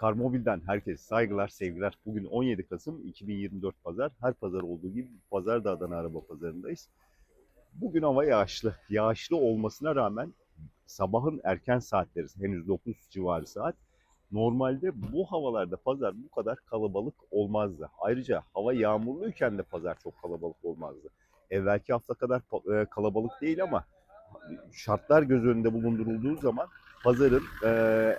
Karmobil'den herkese saygılar, sevgiler. Bugün 17 Kasım 2024 Pazar. Her pazar olduğu gibi pazar da Adana Araba Pazarı'ndayız. Bugün hava yağışlı. Yağışlı olmasına rağmen sabahın erken saatleri, henüz 9 civarı saat. Normalde bu havalarda pazar bu kadar kalabalık olmazdı. Ayrıca hava yağmurluyken de pazar çok kalabalık olmazdı. Evvelki hafta kadar e, kalabalık değil ama şartlar göz önünde bulundurulduğu zaman pazarın e,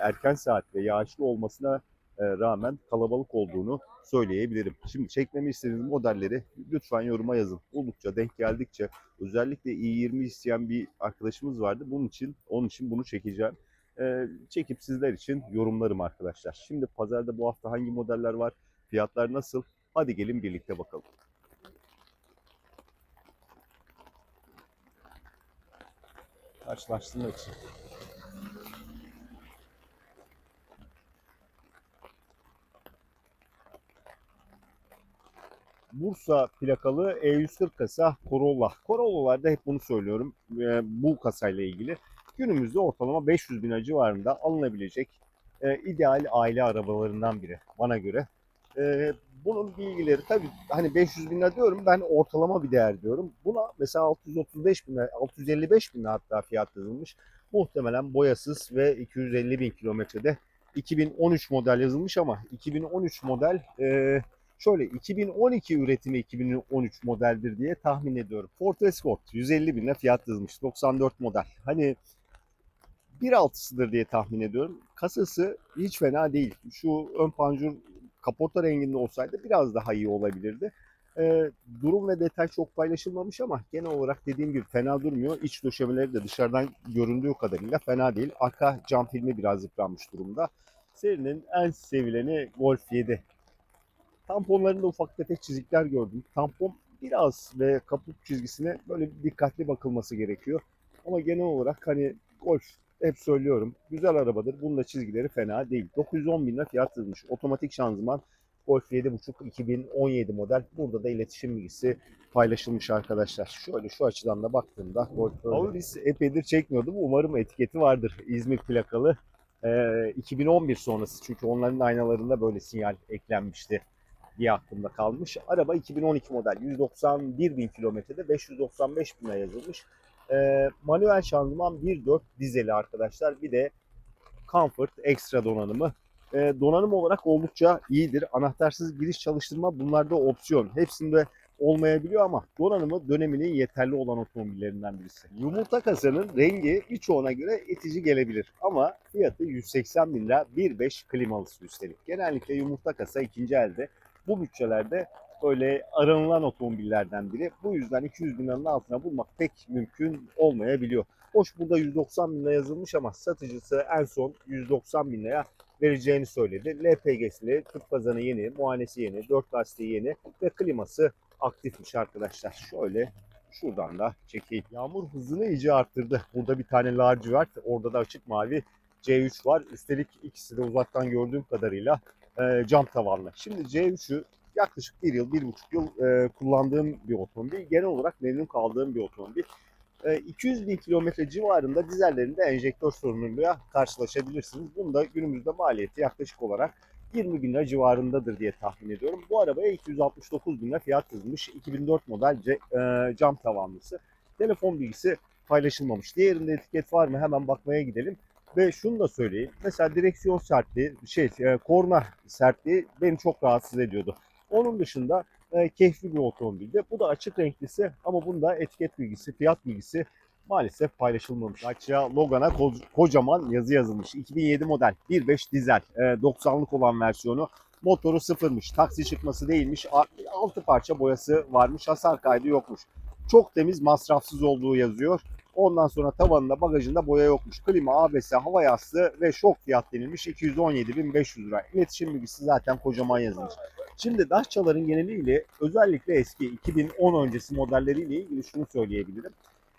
erken saat ve yağışlı olmasına e, rağmen kalabalık olduğunu söyleyebilirim. Şimdi çekmemi istediğiniz modelleri lütfen yoruma yazın. Oldukça denk geldikçe özellikle i20 isteyen bir arkadaşımız vardı. Bunun için onun için bunu çekeceğim. E, çekip sizler için yorumlarım arkadaşlar. Şimdi pazarda bu hafta hangi modeller var? Fiyatlar nasıl? Hadi gelin birlikte bakalım. Karşılaştırmak için. Bursa plakalı E140 kasa Corolla. Corolla'larda hep bunu söylüyorum e, bu kasayla ilgili. Günümüzde ortalama 500 bin civarında alınabilecek e, ideal aile arabalarından biri bana göre. E, bunun bilgileri tabii hani 500 bin diyorum ben ortalama bir değer diyorum. Buna mesela 635 bin lira, 655 bin hatta fiyat yazılmış. Muhtemelen boyasız ve 250 bin kilometrede 2013 model yazılmış ama 2013 model e, şöyle 2012 üretimi 2013 modeldir diye tahmin ediyorum. Ford Escort 150 bin lira fiyat yazılmış 94 model. Hani 1.6'sıdır diye tahmin ediyorum. Kasası hiç fena değil. Şu ön panjur kaporta renginde olsaydı biraz daha iyi olabilirdi. Ee, durum ve detay çok paylaşılmamış ama genel olarak dediğim gibi fena durmuyor. İç döşemeleri de dışarıdan göründüğü kadarıyla fena değil. Arka cam filmi biraz yıpranmış durumda. Serinin en sevileni Golf 7. Tamponlarında ufak tefek çizikler gördüm. Tampon biraz ve kaput çizgisine böyle dikkatli bakılması gerekiyor. Ama genel olarak hani Golf hep söylüyorum güzel arabadır. Bunun da çizgileri fena değil. 910 bin lira fiyat yazmış. Otomatik şanzıman Golf 7.5 2017 model. Burada da iletişim bilgisi paylaşılmış arkadaşlar. Şöyle şu açıdan da baktığımda Golf Auris epeydir çekmiyordum. Umarım etiketi vardır. İzmir plakalı. Ee, 2011 sonrası çünkü onların aynalarında böyle sinyal eklenmişti diye aklımda kalmış. Araba 2012 model 191 bin kilometrede 595 bine yazılmış. Ee, manuel şanzıman 1.4 dizeli arkadaşlar. Bir de Comfort ekstra donanımı. Ee, donanım olarak oldukça iyidir. Anahtarsız giriş çalıştırma bunlarda opsiyon. Hepsinde olmayabiliyor ama donanımı döneminin yeterli olan otomobillerinden birisi. Yumurta kasanın rengi birçoğuna göre itici gelebilir ama fiyatı 180 bin lira 1.5 klimalısı üstelik. Genellikle yumurta kasa ikinci elde bu bütçelerde böyle aranılan otomobillerden biri. Bu yüzden 200 bin liranın altına bulmak pek mümkün olmayabiliyor. Hoş burada 190 bin lira yazılmış ama satıcısı en son 190 bin liraya vereceğini söyledi. LPG'sili, tüp kazanı yeni, muayenesi yeni, 4 lastiği yeni ve kliması aktifmiş arkadaşlar. Şöyle şuradan da çekeyim. Yağmur hızını iyice arttırdı. Burada bir tane lacivert, orada da açık mavi C3 var. Üstelik ikisi de uzaktan gördüğüm kadarıyla e, cam tavanlı. Şimdi C3'ü yaklaşık bir yıl, bir buçuk yıl e, kullandığım bir otomobil. Genel olarak memnun kaldığım bir otomobil. E, 200 bin kilometre civarında dizellerinde enjektör sorunuyla karşılaşabilirsiniz. Bunun da günümüzde maliyeti yaklaşık olarak 20 bin lira civarındadır diye tahmin ediyorum. Bu arabaya 269 bin lira fiyat yazılmış. 2004 model C, e, cam tavanlısı. Telefon bilgisi paylaşılmamış. Diğerinde etiket var mı? Hemen bakmaya gidelim. Ve şunu da söyleyeyim. Mesela direksiyon sertliği, şey, e, korna sertliği beni çok rahatsız ediyordu. Onun dışında e, keyifli bir otomobildi. Bu da açık renklisi ama bunda etiket bilgisi, fiyat bilgisi maalesef paylaşılmamış. Dacia Logan'a ko- kocaman yazı yazılmış. 2007 model 1.5 dizel e, 90'lık olan versiyonu. Motoru sıfırmış. Taksi çıkması değilmiş. 6 parça boyası varmış. Hasar kaydı yokmuş. Çok temiz, masrafsız olduğu yazıyor. Ondan sonra tavanında bagajında boya yokmuş. Klima, ABS, hava yastığı ve şok fiyat denilmiş 217.500 lira. İletişim bilgisi zaten kocaman yazılmış. Şimdi Dacia'ların geneliyle özellikle eski 2010 öncesi modelleriyle ilgili şunu söyleyebilirim.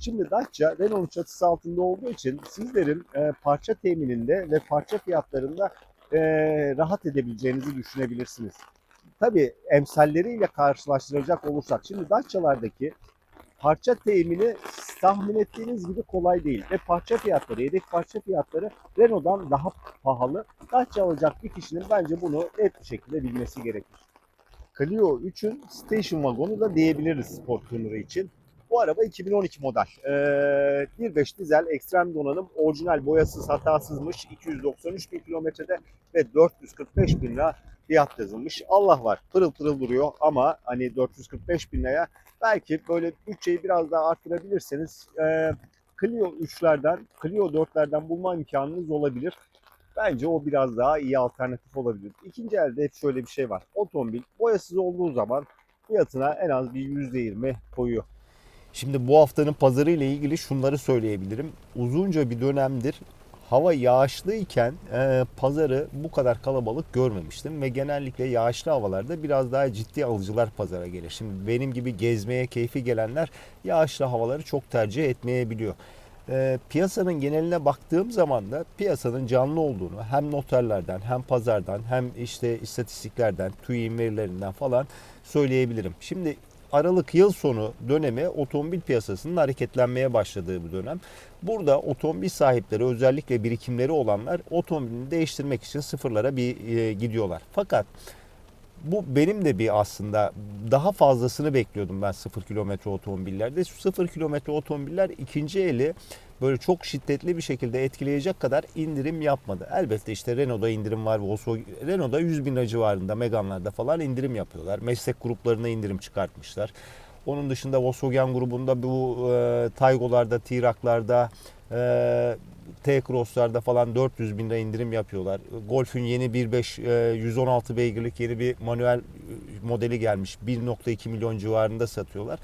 Şimdi Dacia Renault'un çatısı altında olduğu için sizlerin e, parça temininde ve parça fiyatlarında e, rahat edebileceğinizi düşünebilirsiniz. Tabii emsalleriyle karşılaştıracak olursak şimdi Dacia'lardaki parça temini tahmin ettiğiniz gibi kolay değil. Ve parça fiyatları, yedek parça fiyatları Renault'dan daha pahalı. Dacia alacak bir kişinin bence bunu net bir şekilde bilmesi gerekir. Clio 3'ün station wagonu da diyebiliriz sport tuner'ı için. Bu araba 2012 model. Ee, 1.5 dizel ekstrem donanım orijinal boyasız hatasızmış. 293 bin kilometrede ve 445 bin lira fiyat yazılmış. Allah var pırıl pırıl duruyor ama hani 445 bin liraya belki böyle bütçeyi biraz daha arttırabilirseniz e, Clio 3'lerden, Clio 4'lerden bulma imkanınız olabilir. Bence o biraz daha iyi alternatif olabilir. İkinci elde hep şöyle bir şey var. Otomobil boyasız olduğu zaman fiyatına en az bir %20 koyuyor. Şimdi bu haftanın pazarı ile ilgili şunları söyleyebilirim. Uzunca bir dönemdir hava yağışlıyken e, pazarı bu kadar kalabalık görmemiştim ve genellikle yağışlı havalarda biraz daha ciddi alıcılar pazara gelir. Şimdi benim gibi gezmeye keyfi gelenler yağışlı havaları çok tercih etmeyebiliyor. E, piyasanın geneline baktığım zaman da piyasanın canlı olduğunu hem noterlerden hem pazardan hem işte istatistiklerden, TÜİ'nin verilerinden falan söyleyebilirim. Şimdi Aralık yıl sonu dönemi otomobil piyasasının hareketlenmeye başladığı bir dönem. Burada otomobil sahipleri özellikle birikimleri olanlar otomobilini değiştirmek için sıfırlara bir e, gidiyorlar. Fakat bu benim de bir aslında daha fazlasını bekliyordum ben sıfır kilometre otomobillerde. Şu sıfır kilometre otomobiller ikinci eli böyle çok şiddetli bir şekilde etkileyecek kadar indirim yapmadı. Elbette işte Renault'da indirim var. Volkswagen, Renault'da 100 bin lira civarında Megane'larda falan indirim yapıyorlar. Meslek gruplarına indirim çıkartmışlar. Onun dışında Volkswagen grubunda bu e, Taygo'larda, T-Roc'larda, e, T-Cross'larda falan 400 bin lira indirim yapıyorlar. Golf'ün yeni 1.5 e, 116 beygirlik yeni bir manuel modeli gelmiş. 1.2 milyon civarında satıyorlar.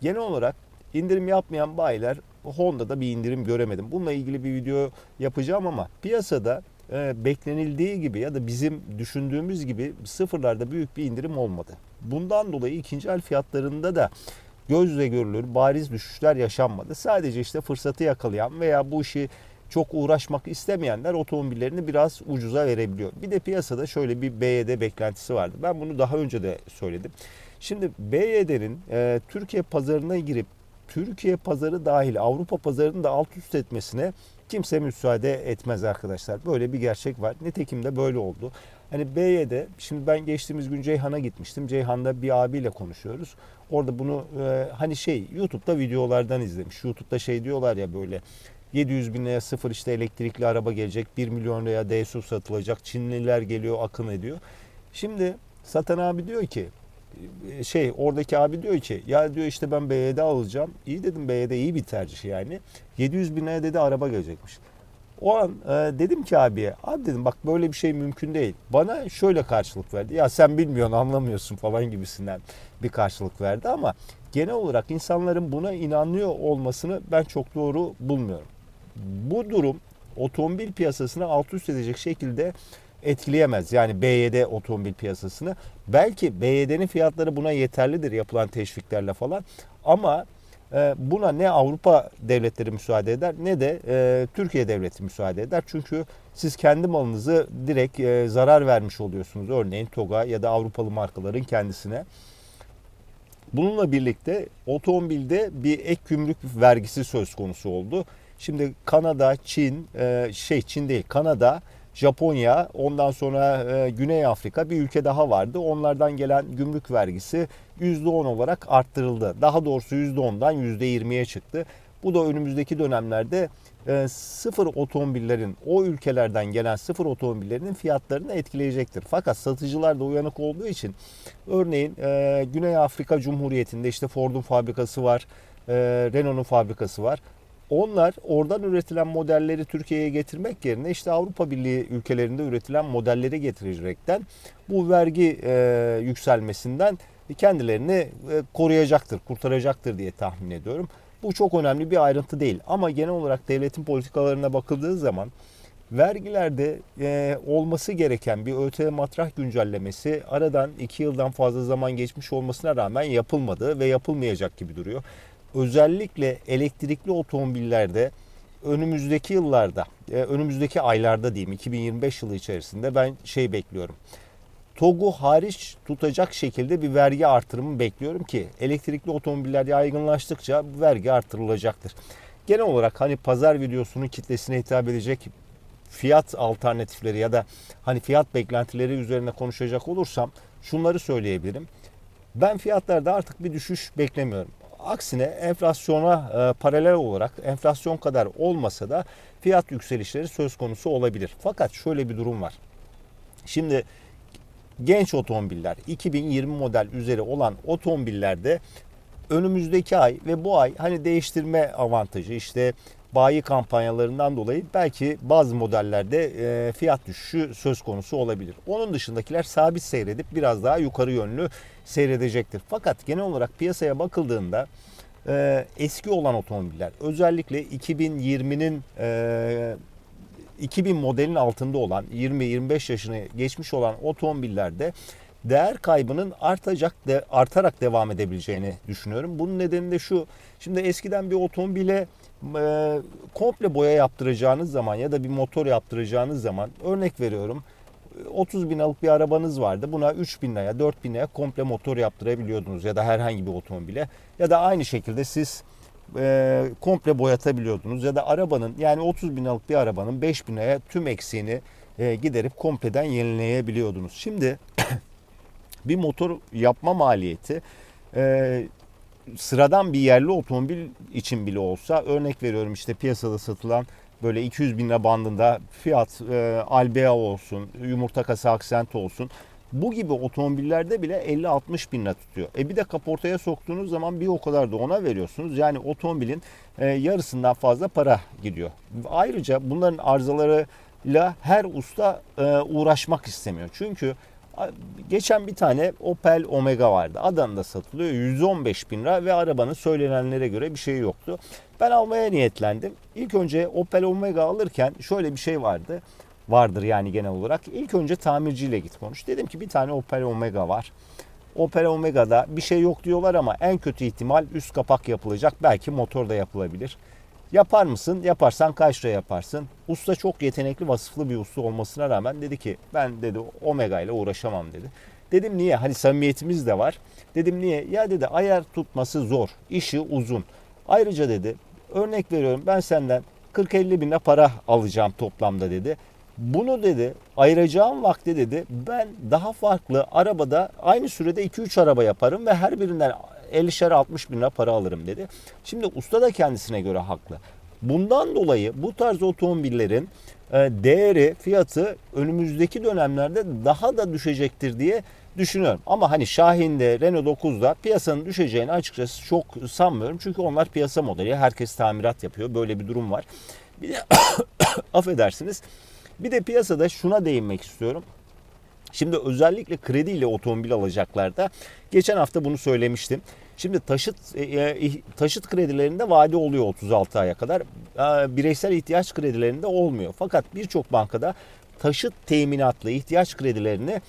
Genel olarak indirim yapmayan bayiler Honda'da bir indirim göremedim. Bununla ilgili bir video yapacağım ama piyasada e, beklenildiği gibi ya da bizim düşündüğümüz gibi sıfırlarda büyük bir indirim olmadı. Bundan dolayı ikinci el fiyatlarında da gözle görülür bariz düşüşler yaşanmadı. Sadece işte fırsatı yakalayan veya bu işi çok uğraşmak istemeyenler otomobillerini biraz ucuza verebiliyor. Bir de piyasada şöyle bir BYD beklentisi vardı. Ben bunu daha önce de söyledim. Şimdi BYD'nin e, Türkiye pazarına girip Türkiye pazarı dahil Avrupa pazarını da alt üst etmesine kimse müsaade etmez arkadaşlar. Böyle bir gerçek var. Nitekim de böyle oldu. Hani BYD, şimdi ben geçtiğimiz gün Ceyhan'a gitmiştim. Ceyhan'da bir abiyle konuşuyoruz. Orada bunu e, hani şey YouTube'da videolardan izlemiş. YouTube'da şey diyorlar ya böyle 700 bin liraya sıfır işte elektrikli araba gelecek. 1 milyon liraya DSU satılacak. Çinliler geliyor akın ediyor. Şimdi satan abi diyor ki şey oradaki abi diyor ki ya diyor işte ben BYD alacağım. İyi dedim BYD iyi bir tercih yani. 700 bin liraya dedi araba gelecekmiş. O an e, dedim ki abiye abi dedim bak böyle bir şey mümkün değil. Bana şöyle karşılık verdi. Ya sen bilmiyorsun anlamıyorsun falan gibisinden bir karşılık verdi ama genel olarak insanların buna inanıyor olmasını ben çok doğru bulmuyorum. Bu durum otomobil piyasasını alt üst edecek şekilde etkileyemez. Yani BYD otomobil piyasasını. Belki BYD'nin fiyatları buna yeterlidir yapılan teşviklerle falan. Ama buna ne Avrupa devletleri müsaade eder ne de e, Türkiye devleti müsaade eder. Çünkü siz kendi malınızı direkt e, zarar vermiş oluyorsunuz. Örneğin TOG'a ya da Avrupalı markaların kendisine. Bununla birlikte otomobilde bir ek gümrük vergisi söz konusu oldu. Şimdi Kanada, Çin, şey Çin değil Kanada, Japonya, ondan sonra e, Güney Afrika bir ülke daha vardı. Onlardan gelen gümrük vergisi %10 olarak arttırıldı. Daha doğrusu %10'dan %20'ye çıktı. Bu da önümüzdeki dönemlerde e, sıfır otomobillerin o ülkelerden gelen sıfır otomobillerinin fiyatlarını etkileyecektir. Fakat satıcılar da uyanık olduğu için örneğin e, Güney Afrika Cumhuriyeti'nde işte Ford'un fabrikası var, e, Renault'un fabrikası var. Onlar oradan üretilen modelleri Türkiye'ye getirmek yerine işte Avrupa Birliği ülkelerinde üretilen modelleri getirecekten bu vergi e, yükselmesinden kendilerini e, koruyacaktır, kurtaracaktır diye tahmin ediyorum. Bu çok önemli bir ayrıntı değil ama genel olarak devletin politikalarına bakıldığı zaman vergilerde e, olması gereken bir ÖTV matrah güncellemesi aradan 2 yıldan fazla zaman geçmiş olmasına rağmen yapılmadı ve yapılmayacak gibi duruyor özellikle elektrikli otomobillerde önümüzdeki yıllarda, e, önümüzdeki aylarda diyeyim 2025 yılı içerisinde ben şey bekliyorum. TOG'u hariç tutacak şekilde bir vergi artırımı bekliyorum ki elektrikli otomobiller yaygınlaştıkça bu vergi artırılacaktır. Genel olarak hani pazar videosunun kitlesine hitap edecek fiyat alternatifleri ya da hani fiyat beklentileri üzerine konuşacak olursam şunları söyleyebilirim. Ben fiyatlarda artık bir düşüş beklemiyorum. Aksine enflasyona e, paralel olarak enflasyon kadar olmasa da fiyat yükselişleri söz konusu olabilir. Fakat şöyle bir durum var. Şimdi genç otomobiller 2020 model üzeri olan otomobillerde önümüzdeki ay ve bu ay hani değiştirme avantajı işte bayi kampanyalarından dolayı belki bazı modellerde e, fiyat düşüşü söz konusu olabilir. Onun dışındakiler sabit seyredip biraz daha yukarı yönlü seyredecektir. Fakat genel olarak piyasaya bakıldığında e, eski olan otomobiller özellikle 2020'nin e, 2000 modelin altında olan 20-25 yaşını geçmiş olan otomobillerde değer kaybının artacak de artarak devam edebileceğini düşünüyorum. Bunun nedeni de şu. Şimdi eskiden bir otomobile e, komple boya yaptıracağınız zaman ya da bir motor yaptıracağınız zaman örnek veriyorum 30 bin liralık bir arabanız vardı. Buna 3 bin liraya 4 bin liraya komple motor yaptırabiliyordunuz ya da herhangi bir otomobile. Ya da aynı şekilde siz e, komple boyatabiliyordunuz ya da arabanın yani 30 bin liralık bir arabanın 5 bin liraya tüm eksiğini e, giderip kompleden yenileyebiliyordunuz. Şimdi bir motor yapma maliyeti e, sıradan bir yerli otomobil için bile olsa örnek veriyorum işte piyasada satılan böyle 200 bin lira bandında fiyat e, Albea olsun, yumurta kasa aksent olsun. Bu gibi otomobillerde bile 50-60 bin lira tutuyor. E bir de kaportaya soktuğunuz zaman bir o kadar da ona veriyorsunuz. Yani otomobilin e, yarısından fazla para gidiyor. Ayrıca bunların arızalarıyla her usta e, uğraşmak istemiyor. Çünkü Geçen bir tane Opel Omega vardı. Adana'da satılıyor. 115 bin lira ve arabanın söylenenlere göre bir şey yoktu. Ben almaya niyetlendim. İlk önce Opel Omega alırken şöyle bir şey vardı. Vardır yani genel olarak. İlk önce tamirciyle git konuş. Dedim ki bir tane Opel Omega var. Opel Omega'da bir şey yok diyorlar ama en kötü ihtimal üst kapak yapılacak. Belki motor da yapılabilir. Yapar mısın? Yaparsan kaç lira yaparsın? Usta çok yetenekli, vasıflı bir usta olmasına rağmen dedi ki ben dedi Omega ile uğraşamam dedi. Dedim niye? Hani samimiyetimiz de var. Dedim niye? Ya dedi ayar tutması zor, işi uzun. Ayrıca dedi örnek veriyorum ben senden 40-50 bin para alacağım toplamda dedi. Bunu dedi ayıracağım vakti dedi ben daha farklı arabada aynı sürede 2-3 araba yaparım ve her birinden 50'şer 60 bin lira para alırım dedi. Şimdi usta da kendisine göre haklı. Bundan dolayı bu tarz otomobillerin e, değeri, fiyatı önümüzdeki dönemlerde daha da düşecektir diye düşünüyorum. Ama hani Şahin'de, Renault 9'da piyasanın düşeceğini açıkçası çok sanmıyorum. Çünkü onlar piyasa modeli. Herkes tamirat yapıyor. Böyle bir durum var. Bir de affedersiniz. Bir de piyasada şuna değinmek istiyorum. Şimdi özellikle krediyle otomobil alacaklarda geçen hafta bunu söylemiştim. Şimdi taşıt e, e, taşıt kredilerinde vade oluyor 36 aya kadar. Bireysel ihtiyaç kredilerinde olmuyor. Fakat birçok bankada taşıt teminatlı ihtiyaç kredilerini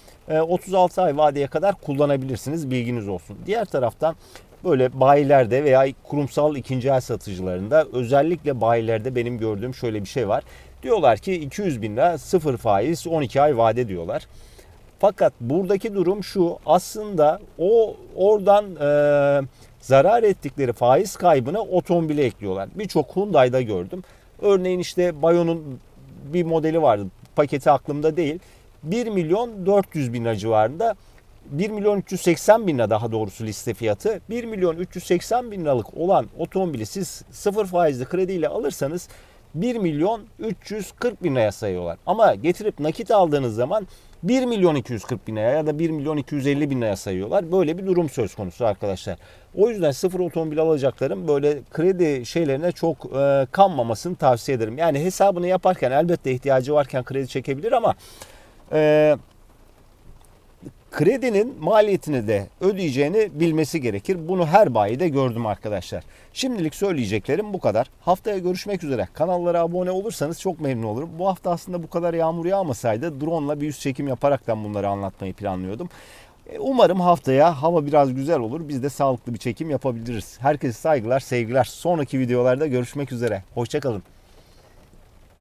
36 e, ay vadeye kadar kullanabilirsiniz. Bilginiz olsun. Diğer taraftan böyle bayilerde veya kurumsal ikinci el satıcılarında özellikle bayilerde benim gördüğüm şöyle bir şey var. Diyorlar ki 200 bin lira sıfır faiz 12 ay vade diyorlar. Fakat buradaki durum şu aslında o oradan e, zarar ettikleri faiz kaybını otomobile ekliyorlar. Birçok Hyundai'da gördüm. Örneğin işte Bayo'nun bir modeli vardı. Paketi aklımda değil. 1 milyon 400 bin lira civarında 1 milyon 380 bin lira daha doğrusu liste fiyatı. 1 milyon 380 bin liralık olan otomobili siz sıfır faizli krediyle alırsanız 1 milyon 340 bin liraya sayıyorlar. Ama getirip nakit aldığınız zaman 1 milyon 240 bin liraya ya da 1 milyon 250 bin liraya sayıyorlar. Böyle bir durum söz konusu arkadaşlar. O yüzden sıfır otomobil alacakların böyle kredi şeylerine çok e, kanmamasını tavsiye ederim. Yani hesabını yaparken elbette ihtiyacı varken kredi çekebilir ama e, kredinin maliyetini de ödeyeceğini bilmesi gerekir. Bunu her bayide gördüm arkadaşlar. Şimdilik söyleyeceklerim bu kadar. Haftaya görüşmek üzere. Kanallara abone olursanız çok memnun olurum. Bu hafta aslında bu kadar yağmur yağmasaydı drone ile bir yüz çekim yaparaktan bunları anlatmayı planlıyordum. E, umarım haftaya hava biraz güzel olur. Biz de sağlıklı bir çekim yapabiliriz. Herkese saygılar, sevgiler. Sonraki videolarda görüşmek üzere. Hoşçakalın.